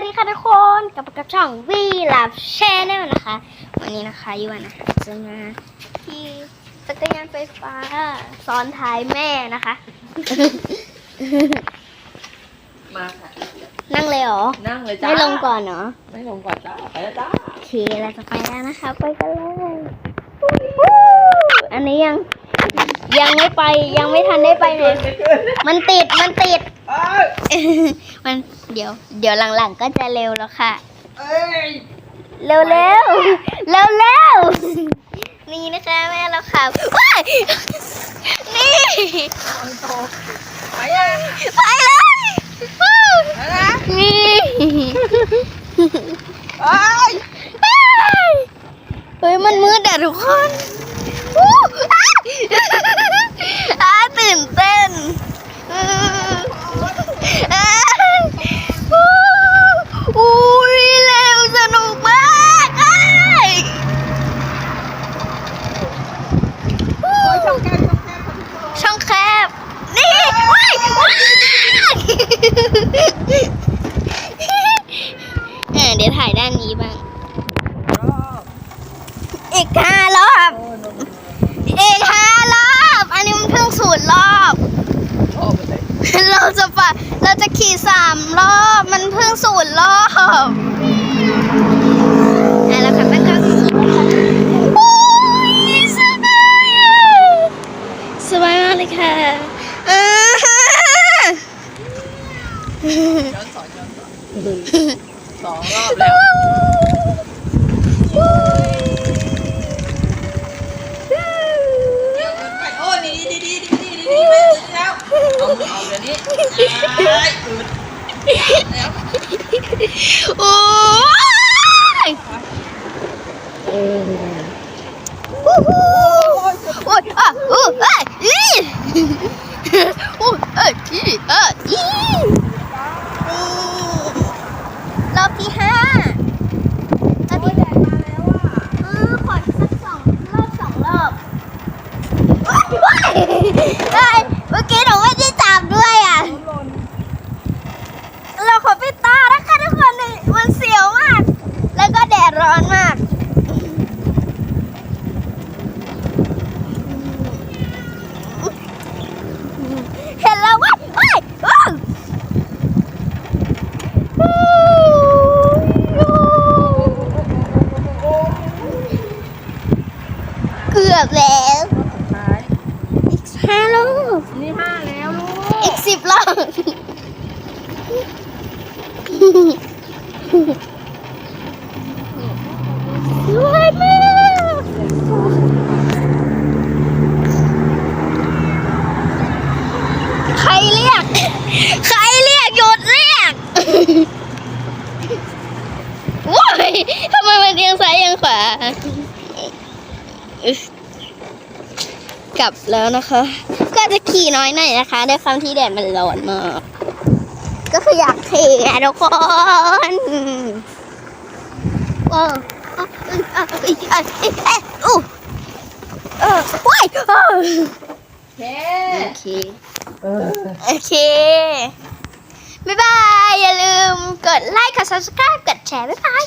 วัสดีค่ะทุกคนกลับมากับช่องวีลับแชนแนลนะคะ วันนี้นะคะยูวันนะคะจะมาที่จักรยานไฟฟ้าซ้อนท้ายแม่นะคะ มาค่ะ นั่งเลยเหรอ นั่งเลยจ้าไม่ลงก่อนเนาะไม่ลงก่อนจ้า ไปแล้วจ้าโอเคเราจะไปแล้วนะคะ ไปกันเลยวู้อันนี้ยังยังไม่ไปยังไม่ทันได้ไปเลยมันติดมันติด เอ้ยมันเดี๋ยว เดี๋ยวหลังๆก็จะเร็วแล้วค่ะ เอ้ยเร็วเร็วเร็วเร็วนี่นะคะแม่เราขับว้ายนี่คนโตไปยังไปเลยวู้ไปนะนี่เอ้ยเฮ้ยมันมืดอะทุกคนวู้อ้าอ้าตื่นเต้นอืออ้าวู้อุ้ยเร็วสนุกมากอ้าย โอ้ยช่องแคบช่องแคบค่ะพี่โตช่องแคบ นี่ว้ายว้ายเออเดี๋ ยวถ่ายด้านนี้บ้าง อีกห้ารอบโอ้ยนมอีกห้ารอบ อันนี้มันเพิ่งศูนย์รอบโอ้ไปเลยเราจะปะเราจะขี่สามรอบ มันเพิ่งศูนย์รอบอะแล้วค่ะแม่ก็โอ้ยสบายอะสบายมากเลยค่ะอ่าย้อนสอนย้อนสอน สองรอบแล้วโอ้ดีดีดีดีดีดีดีไปแล้วเอาเอาเดี๋ยวนี้เอ้ยอืดแล้วโอ้ยวู้ฮู้โอ้ยอะอู้เอ้ยอีโอ้ยเอ้ยอีเอ้ยอีรอบที่ห้ารอบที่แดดมาแล้วอะเออขออีกสักสองรอบสองรอบว้ายว้ายเอ้ยเมื่อกี้หนูไม่ได้จับด้วยอะ เราขอปิดตานะคะทุกคนเลยมันเสียวมาก แล้วก็แดดร้อนมาก เห็นแล้วว้ายว้ายว้าวเกื อบแล้วท้ายอีกห้ารอบนี่ห้าแล้วลูอีกกสิบรอบสวยมากใครเรียก ใครเรียกหยุดเรียกว้ายทำไมมันเอียงซ้ายเอียงขวาอึ๊ะ กลับแล้วนะคะ ก็จะขี่น้อยหน่อยนะคะด้วยความที่แดดมันร้อนมาก ก็คืออยากเทอะทุกคนโอ้เออเออเออเออเอออู้เออว้ายเออเคโอเคเออโอเค บ๊ายบาย อย่าลืมกดไลค์ กด subscribe กดแชร์ บ๊ายบาย